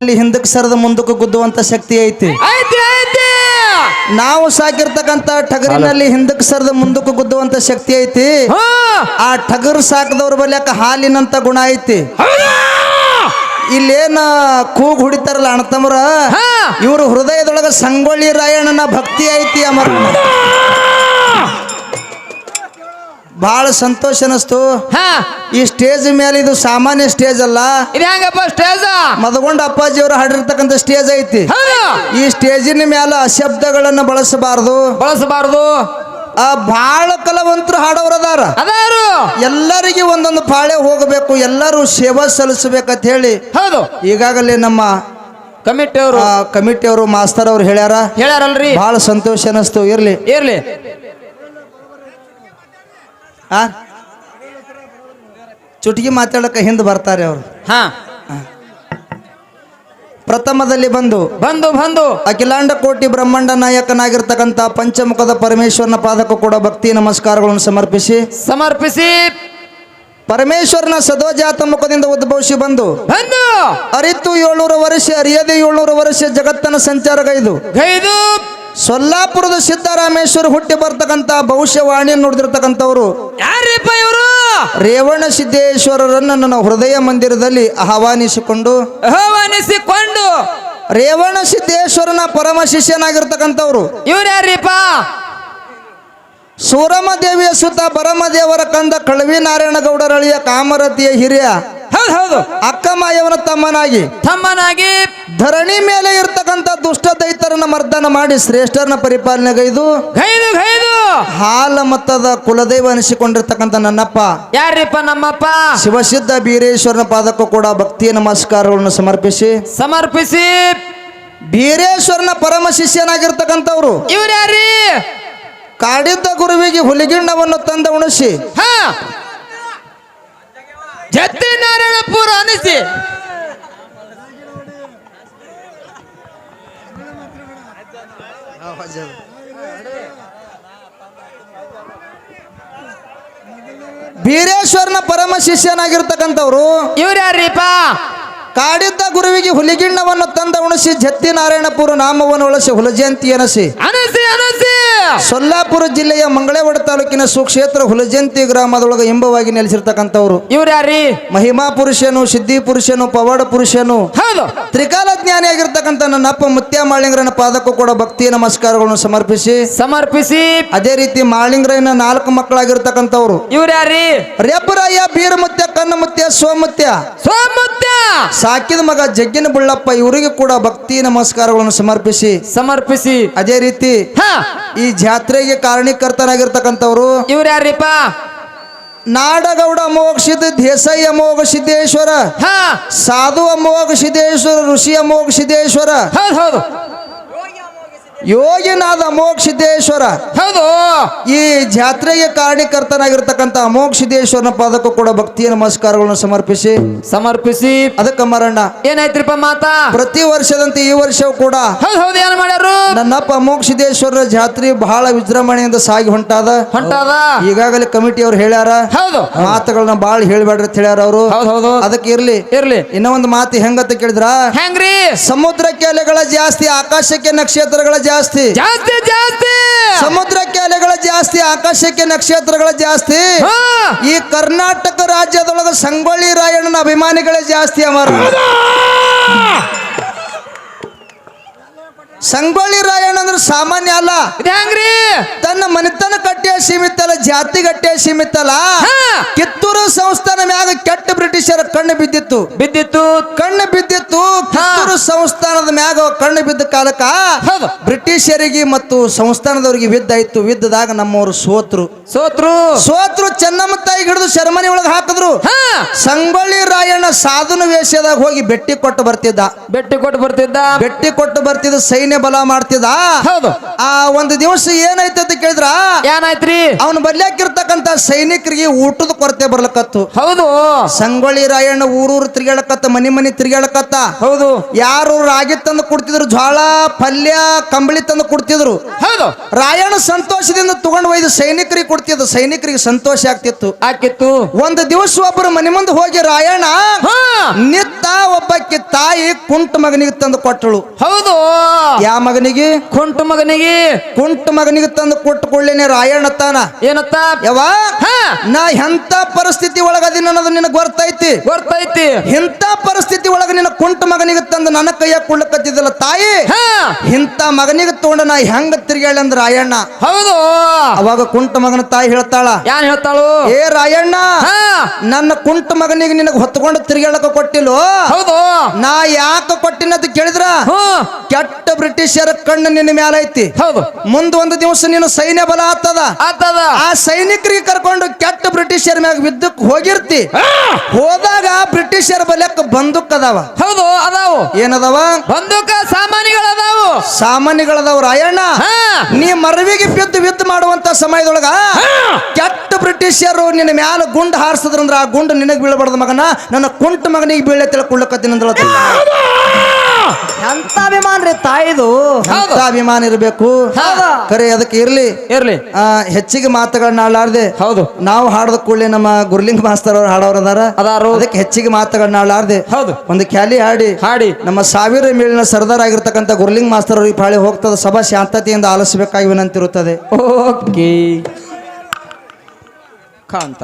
ಅಲ್ಲಿ ಹಿಂದಕ್ಕೆ ಸರದ ಮುಂದಕ್ಕೆ ಗುದ್ದುವಂತ ಶಕ್ತಿ ಐತಿ. ನಾವು ಸಾಕಿರ್ತಕ್ಕಂತ ಟಗರಿನಲ್ಲಿ ಹಿಂದಕ್ಕೆ ಸರದ ಮುಂದಕ್ಕೆ ಗುದ್ದುವಂತ ಶಕ್ತಿ ಐತಿ. ಹಾ. ಆ ಟಗರು ಸಾಕದವ್ರ ಬಲ್ಯಾಕ ಹಾಲಿನಂತ ಗುಣ ಐತಿ. ಇಲ್ಲೇನ ಕೂಗ್ ಹುಡಿತಾರಲ್ಲ ಅಣ್ಣತಮ್ರ ಹಾ. ಇವ್ರ ಹೃದಯದೊಳಗ ಸಂಗೊಳ್ಳಿ ರಾಯಣ್ಣನ ಭಕ್ತಿ ಐತಿ ಅಮರ ಬಹಳ ಸಂತೋಷ ಅನಿಸ್ತು ಹಾ. ಈ ಸ್ಟೇಜ್ ಮೇಲೆ ಇದು ಸಾಮಾನ್ಯ ಸ್ಟೇಜ್ ಅಲ್ಲ. ಇದು ಹೆಂಗಪ್ಪ ಸ್ಟೇಜ್ ಮದಗೊಂಡ ಅಪ್ಪಾಜಿಯವರು ಹಾಡಿರ್ತಕ್ಕಂಥ ಸ್ಟೇಜ್ ಐತಿ. ಈ ಸ್ಟೇಜಿನ ಮೇಲೆ ಅಶಬ್ದಗಳನ್ನು ಬಳಸಬಾರದು. ಬಳಸಬಾರದು. ಆ ಬಹಳ ಕಲಾವಂತರು ಹಾಡೋರದಾರ ಅದಾರು. ಎಲ್ಲರಿಗೆ ಒಂದೊಂದು ಪಾಳೆ ಹೋಗಬೇಕು ಎಲ್ಲರೂ ಸೇವಾ ಸಲ್ಲಿಸಬೇಕಂತ ಹೇಳಿ ಹೌದು. ಈಗಾಗಲೇ ನಮ್ಮ ಕಮಿಟಿ ಅವರು. ಕಮಿಟಿಯವರು ಮಾಸ್ತರ್ ಅವ್ರು ಹೇಳ್ಯಾರ. ಹೇಳ್ಯಾರಲ್ರಿ. ಬಹಳ ಸಂತೋಷ ಅನಿಸ್ತು ಇರ್ಲಿ. ಇರ್ಲಿ. ಆ? ಚುಟುಕಿ ಮಾತಾಡಕ್ಕೆ ಹಿಂದೆ ಬರ್ತಾರೆ ಅವರು. ಹಾ. ಪ್ರಥಮದಲ್ಲಿ ಬಂದು ಬಂದು ಬಂದು. ಅಖಿಲಾಂಡ ಕೋಟಿ ಬ್ರಹ್ಮಾಂಡ ನಾಯಕನಾಗಿರ್ತಕ್ಕಂಥ ಪಂಚಮುಖದ ಪರಮೇಶ್ವರನ ಪಾದಕ ಕೂಡ ಭಕ್ತಿ ನಮಸ್ಕಾರಗಳನ್ನು ಸಮರ್ಪಿಸಿ. ಸಮರ್ಪಿಸಿ. ಪರಮೇಶ್ವರನ ಸದೋಜಾತ ಮುಖದಿಂದ ಉದ್ಭವಿಸಿ ಬಂದು ಬಂದು. ಅರಿತು ಏಳ್ನೂರು ವರ್ಷ ಅರಿಯದೆ ಏಳ್ನೂರು ವರ್ಷ ಜಗತ್ತನ ಸಂಚಾರ ಗೈದು ಗೈದು. ಸೊಲ್ಲಾಪುರದ ಸಿದ್ದರಾಮೇಶ್ವರ ಹುಟ್ಟಿ ಬರ್ತಕ್ಕಂಥ ಭವಿಷ್ಯವಾಣಿ ನೋಡಿದಿರ್ತಕ್ಕಂಥವ್ರು. ಯಾರಿಪ್ಪ ಇವರು? ರೇವಣ ಸಿದ್ದೇಶ್ವರರನ್ನು ನನ್ನ ಹೃದಯ ಮಂದಿರದಲ್ಲಿ ಆಹ್ವಾನಿಸಿಕೊಂಡು ಆಹ್ವಾನಿಸಿಕೊಂಡು. ರೇವಣ ಸಿದ್ದೇಶ್ವರನ ಪರಮ ಶಿಷ್ಯನಾಗಿರ್ತಕ್ಕಂಥವ್ರು. ಇವ್ರು ಸೂರಮ್ಮ ದೇವಿಯ ಸುತ್ತ ಬರಮದೇವರ ಕಂದ ಕಳವಿ ನಾರಾಯಣ ಗೌಡರಳಿಯ ಕಾಮರತಿಯ ಹಿರಿಯ. ಹೌದು ಹೌದು. ಅಕ್ಕಮಾಯವನ ತಮ್ಮನಾಗಿ. ತಮ್ಮನಾಗಿ. ಧರಣಿ ಮೇಲೆ ಇರ್ತಕ್ಕಂಥ ದುಷ್ಟ ದೈತರನ್ನ ಮರ್ದನ ಮಾಡಿ ಶ್ರೇಷ್ಠರನ್ನ ಪರಿಪಾಲನೆಗೈದು ಗೈದು ಗೈದು. ಹಾಲ ಮತ್ತದ ಕುಲದೈವ ಅನಿಸಿಕೊಂಡಿರ್ತಕ್ಕಂಥ ನನ್ನಪ್ಪ. ಯಾರಿಪ್ಪ ನಮ್ಮಪ್ಪ? ಶಿವಸಿದ್ಧ ಬೀರೇಶ್ವರನ ಪಾದಕ್ಕೂ ಕೂಡ ಭಕ್ತಿಯ ನಮಸ್ಕಾರಗಳನ್ನು ಸಮರ್ಪಿಸಿ. ಸಮರ್ಪಿಸಿ. ಬೀರೇಶ್ವರನ ಪರಮ ಶಿಷ್ಯನಾಗಿರ್ತಕ್ಕಂಥವ್ರು. ಇವ್ರು ಯಾರಿ ಕಾಡಿದ್ದ ಗುರುವಿಗೆ ಹುಲಿಗಿಣ್ಣವನ್ನು ತಂದ ಉಣಿಸಿ. ಹಾ. ಜತ್ತಿ ನಾರಾಯಣಪುರ ಅನಿಸಿ ಬೀರೇಶ್ವರನ ಪರಮ ಶಿಷ್ಯನಾಗಿರ್ತಕ್ಕಂಥವ್ರು ಇವ್ರು ಯಾರೀಪ ಕಾಡಿದ್ದ ಗುರುವಿಗೆ ಹುಲಿಗಿಣ್ಣವನ್ನು ತಂದ ಉಣಿಸಿ ಜತ್ತಿ ನಾರಾಯಣಪುರ ನಾಮವನ್ನು ಉಳಿಸಿ ಹುಲಜಯಂತಿ ಅನಸಿ ಅನಸಿ ಅನಸಿ. ಸೊಲ್ಲಾಪುರ ಜಿಲ್ಲೆಯ ಮಂಗಳವಾಡ ತಾಲೂಕಿನ ಸುಕ್ಷೇತ್ರ ಹುಲಜಂತಿ ಗ್ರಾಮದೊಳಗೆ ಎಂಬವಾಗಿ ನೆಲೆಸಿರ್ತಕ್ಕಂಥವ್ರು. ಇವ್ರು ಯಾರಿ? ಮಹಿಮಾ ಪುರುಷನು ಸಿದ್ಧಿ ಪುರುಷನು ಪವಾಡ ಪುರುಷನು. ಹೌದು. ತ್ರಿಕಾಲ ಜ್ಞಾನಿಯಾಗಿರ್ತಕ್ಕಂಥ ನನ್ನ ಅಪ್ಪ ಮುತ್ಯ ಮಾಳಿಂಗ್ರನ ಪಾದಕ್ಕೂ ಕೂಡ ಭಕ್ತಿ ನಮಸ್ಕಾರಗಳನ್ನು ಸಮರ್ಪಿಸಿ. ಸಮರ್ಪಿಸಿ. ಅದೇ ರೀತಿ ಮಾಳಿಂಗ್ರನ ನಾಲ್ಕು ಮಕ್ಕಳಾಗಿರ್ತಕ್ಕಂಥವ್ರು. ಇವ್ರು ಯಾರಿ? ರೇಪರಾಯ ಬೀರ ಮುತ್ಯ ಕಣ್ಣ ಮುತ್ಯ ಸೋಮುತ್ಯ. ಸೋಮುತ್ತ ಸಾಕಿದ ಮಗ ಜಗ್ಗಿನ ಬುಳ್ಳಪ್ಪ ಇವರಿಗೆ ಕೂಡ ಭಕ್ತಿ ನಮಸ್ಕಾರಗಳನ್ನು ಸಮರ್ಪಿಸಿ. ಸಮರ್ಪಿಸಿ. ಅದೇ ರೀತಿ ಹಾ. ಈ ಜಾತ್ರೆಗೆ ಕಾರಣೀಕರ್ತನಾಗಿರ್ತಕ್ಕಂಥವ್ರು ಇವ್ರು ಯಾರಿಪ್ಪ ನಾಡಗೌಡ ಮೋಕ್ಷಿದ ದೇಸಯ್ಯ ದೇಸಾಯಿ ಅಮೋಘ ಸಿದ್ದೇಶ್ವರ ಹಾ. ಸಾಧು ಅಮೋಘ ಸಿದ್ದೇಶ್ವರ ಋಷಿ ಅಮೋಘ ಸಿದ್ದೇಶ್ವರ. ಹೌದು ಹೌದು. ಯೋಗಿನಾದ ಮೋಕ್ಷಿದ್ದೇಶ್ವರ ಹೌದು. ಈ ಜಾತ್ರೆಗೆ ಕಾರಣೀಕರ್ತನಾಗಿರ್ತಕ್ಕಂಥ ಅಮೋಘ ಸಿದ್ದೇಶ್ವರನ ಪಾದಕ್ಕೂ ಕೂಡ ಭಕ್ತಿಯ ನಮಸ್ಕಾರಗಳನ್ನು ಸಮರ್ಪಿಸಿ. ಸಮರ್ಪಿಸಿ. ಅದಕ್ಕ ಮರಣ್ಣ. ಏನಾಯ್ತ್ರಿಪ್ಪ ಮಾತಾ? ಪ್ರತಿ ವರ್ಷದಂತೆ ಈ ವರ್ಷವೂ ಕೂಡ ಹೌದು ಹೌದು ಏನ್ ಮಾಡ್ಯಾರು ನನ್ನಪ್ಪ ಮೋಕ್ಷಿದ್ದೇಶ್ವರ ಜಾತ್ರೆ ಬಹಳ ವಿಜೃಂಭಣೆಯಿಂದ ಸಾಗಿ ಹೊಂಟಾದ. ಹೊಂಟಾದ? ಈಗಾಗಲೇ ಕಮಿಟಿ ಅವ್ರು ಹೇಳ್ಯಾರ. ಹೌದು. ಮಾತುಗಳನ್ನ ಬಹಳ ಹೇಳ್ಬೇಡ್ರಿ ಅಂತ ಹೇಳ್ಯಾರ ಅವರು. ಹೌದು ಹೌದು. ಅದಕ್ಕೆ ಇರ್ಲಿ. ಇರ್ಲಿ. ಇನ್ನೊಂದು ಮಾತು ಹೆಂಗತ್ತ ಕೇಳಿದ್ರ? ಹೆಂಗ್ರಿ? ಸಮುದ್ರಕ್ಕೆ ಅಲೆಗಳ ಜಾಸ್ತಿ ಆಕಾಶಕ್ಕೆ ನಕ್ಷತ್ರಗಳ ಜಾಸ್ತಿ. ಜಾಸ್ತಿ ಜಾಸ್ತಿ. ಸಮುದ್ರಕ್ಕೆ ಅಲೆಗಳ ಜಾಸ್ತಿ ಆಕಾಶಕ್ಕೆ ನಕ್ಷತ್ರಗಳ ಜಾಸ್ತಿ. ಈ ಕರ್ನಾಟಕ ರಾಜ್ಯದೊಳಗ ಸಂಗೊಳ್ಳಿ ರಾಯಣ್ಣನ ಅಭಿಮಾನಿಗಳೇ ಜಾಸ್ತಿ ಅಮರ. ಸಂಗೊಳ್ಳಿ ರಾಯಣ್ಣ ಅಂದ್ರೆ ಸಾಮಾನ್ಯ ಅಲ್ಲ. ಹೆಂಗ್ರಿ? ತನ್ನ ಮನೆತನ ಕಟ್ಟೆ ಸೀಮಿತ ಅಲ್ಲ ಜಾತಿ ಕಟ್ಟೆ ಸೀಮಿತ ಅಲ್ಲ. ಕಿತ್ತೂರು ಸಂಸ್ಥಾನ ಮ್ಯಾಗ ಕೆಟ್ಟ ಬ್ರಿಟಿಷರ ಕಣ್ಣು ಬಿದ್ದಿತ್ತು. ಬಿದ್ದಿತ್ತು. ಕಣ್ಣು ಬಿದ್ದಿತ್ತು ಕಿತ್ತೂರು ಸಂಸ್ಥಾನದ ಮ್ಯಾಗ ಕಣ್ಣು ಬಿದ್ದ ಕಾಲಕ್ಕ ಬ್ರಿಟಿಷರಿಗೆ ಮತ್ತು ಸಂಸ್ಥಾನದವರಿಗೆ ವಿದ್ದಾಯ್ತು ವಿದ್ದದಾಗ ನಮ್ಮವರು ಸೋತ್ರು. ಸೋತ್ರು. ಸೋತ್ರು ಚೆನ್ನಮ್ಮ ತಾಯಿ ಹಿಡಿದು ಶರ್ಮನಿ ಒಳಗೆ ಹಾಕಿದ್ರು. ಸಂಗೊಳ್ಳಿ ರಾಯಣ್ಣ ಸಾಧನ ವೇಷದಾಗ ಹೋಗಿ ಬೆಟ್ಟಿ ಕೊಟ್ಟು ಬರ್ತಿದ್ದ. ಬೆಟ್ಟಿ ಕೊಟ್ಟು ಬರ್ತಿದ್ದ. ಬೆಟ್ಟಿ ಕೊಟ್ಟು ಬರ್ತಿದ್ದ ಸೈನ್ಯ ಬಲ ಮಾಡ್ತಿದ್ದ. ಹೌದು. ಆ ಒಂದು ದಿವಸ ಏನಾಯ್ತು ಅಂತ ಕೇಳಿದ್ರ? ಏನಾಯ್ತ್ರಿ? ಅವನು ಬರ್ಲಾಕಿರ್ತಕ್ಕಂತ ಸೈನಿಕರಿಗೆ ಊಟದ ಕೊರತೆ ಬರ್ಲಕತ್ತು. ಹೌದು. ಸಂಗೊಳ್ಳಿ ರಾಯಣ್ಣ ಊರೂರು ತಿರ್ಗಾಡಕತ್ತ ಮನಿ ಮನಿ ತಿರ್ಗಾಡಕತ್ತ ಹೌದು. ಯಾರು ರಾಗಿ ತಂದು ಕೊಡ್ತಿದ್ರು? ಜ್ವಾಳ ಪಲ್ಯ ಕಂಬಳಿ ಮಾಲಿ ತಂದು ಕೊಡ್ತಿದ್ರು. ಹೌದು. ರಾಯಣ್ಣ ಸಂತೋಷದಿಂದ ತಗೊಂಡು ಒಯ್ದು ಸೈನಿಕರಿಗೆ ಕೊಡ್ತಿದ್ರು. ಸೈನಿಕರಿಗೆ ಸಂತೋಷ ಆಗ್ತಿತ್ತು. ಆಕಿತ್ತು ಒಂದು ದಿವಸ ಒಬ್ಬರು ಮನೆ ಮುಂದೆ ಹೋಗಿ ರಾಯಣ್ಣ ಹಾ. ನಿತ್ತ ಒಬ್ಬಕ್ಕೆ ತಾಯಿ ಕುಂಟ ಮಗನಿಗೆ ತಂದು ಕೊಟ್ಟಳು. ಹೌದು. ಯಾ ಮಗನಿಗೆ? ಕುಂಟ ಮಗನಿಗೆ. ಕುಂಟ ಮಗನಿಗೆ ತಂದು ಕೊಟ್ಟು ರಾಯಣ ರಾಯಣ್ಣ ತಾನ. ಏನತ್ತ? ಯಾವ ಹಾ. ನಾ ಎಂತ ಪರಿಸ್ಥಿತಿ ಒಳಗದಿನ ಅನ್ನೋದು ನಿನಗೆ ಗೊತ್ತೈತಿ. ಗೊತ್ತೈತಿ. ಇಂಥ ಪರಿಸ್ಥಿತಿ ಒಳಗ ನಿನ್ನ ಕುಂಟ ಮಗನಿಗೆ ತಂದು ನನ್ನ ಕೈಯಾಗ ಕುಳ್ಳಕತ್ತಿದ್ದಲ್ಲ ತಾಯಿ? ಇಂಥ ಮಗನಿಗೆ ತಗೊಂಡ ನಾ ಹೆಂಗ ತಿರ್ಗ್ಯಾಳ ಅಂದ್ರ ರಾಯಣ್ಣ? ಹೌದು. ಅವಾಗ ಕುಂಟ ಮಗನ ತಾಯಿ ಹೇಳ್ತಾಳ ಯಾನ್ ಹೇಳ್ತಾಳು? ಏ ರಾಯಣ್ಣ ನನ್ನ ಕುಂಟ ಮಗನಿಗೆ ನಿನಗೆ ಹೊತ್ಕೊಂಡು ತಿರ್ಗಾಳಕ ಕೊಟ್ಟಿಲ್ಲೋ? ಹೌದು. ನಾ ಯಾಕ ಕೊಟ್ಟಿನದು ಕೇಳಿದ್ರ? ಕೆಟ್ಟ ಬ್ರಿಟಿಷರ ಕಣ್ಣು ನಿನ್ನ ಮ್ಯಾಲ ಐತಿ. ಹೌದು. ಮುಂದ ಒಂದು ದಿವಸ ನೀನು ಸೈನ್ಯ ಬಲ ಆಗ್ತದ ಆತದ. ಆ ಸೈನಿಕರಿಗೆ ಕರ್ಕೊಂಡು ಕೆಟ್ಟ ಬ್ರಿಟಿಷರ ಮ್ಯಾಗ ವಿದ್ಯುಕ್ ಹೋಗಿರ್ತಿ. ಹೋದಾಗ ಬ್ರಿಟಿಷರ ಬಲಕ್ಕೆ ಬಂದೂಕ್ ಅದಾವ. ಹೌದು ಅದಾವು. ಏನದಾವ? ಬಂದೂಕ ಸಾಮಾನ್ಯಗಳದಾವು. ಸಾಮಾನ್ಯಗಳದಾವ ರಾಯಣ್ಣ. ನೀ ಮರವಿಗೆ ಬಿದ್ದು ಯುದ್ಧ ಮಾಡುವಂತ ಸಮಯದೊಳಗ ಕೆಟ್ಟ ಬ್ರಿಟಿಷರು ನಿನ್ನ ಮ್ಯಾಲ ಗುಂಡು ಹಾರಿಸಿದ್ರಂದ್ರ ಆ ಗುಂಡು ನಿನಗ್ ಬೀಳಬಾರ್ದು ಮಗನ. ನನ್ನ ಕುಂಟ ಮಗನಿಗೆ ಬೀಳೆ ತಿಳ್ಕೊಳ್ಳಕತ್ತೀನಿ ಅಂದ್ರ ಎಂತ ಅಭಿಮಾನ ರೀ ತಾಯಿದು? ಹೌದು. ಎಂತ ಅಭಿಮಾನ ಇರಬೇಕು? ಹೌದು. ಕರೆ ಅದಕ್ಕೆ ಇರ್ಲಿ. ಇರ್ಲಿ. ಆ, ಹೆಚ್ಚಿಗೆ ಮಾತುಗಳನ್ನ ಆಡಲಾರ್ದೆ. ಹೌದು. ನಾವು ಹಾಡದ ಕೂಡಲೇ ನಮ್ಮ ಗುರ್ಲಿಂಗ್ ಮಾಸ್ತರ್ ಅವ್ರು ಹಾಡೋರು ಅದಾರ. ಅದಾರು. ಅದಕ್ಕೆ ಹೆಚ್ಚಿಗೆ ಮಾತುಗಳನ್ನ ಆಡಲಾರ್ದೆ. ಹೌದು. ಒಂದು ಖ್ಯಾಲಿ ಹಾಡಿ. ಹಾಡಿ. ನಮ್ಮ ಸಾವಿರ ಮೇಲಿನ ಸರ್ದಾರ್ ಆಗಿರ್ತಕ್ಕಂಥ ಗುರ್ಲಿಂಗ್ ಮಾಸ್ತರ್ ಅವ್ರಿಗೆ ಪಾಳಿ ಹೋಗ್ತದ. ಸಭಾ ಶಾಂತತೆಯಿಂದ ಆಲಿಸಬೇಕಾಗಿ ವಿನಂತಿರುತ್ತದೆ. ಓಕೆ. ಕಾಂತ.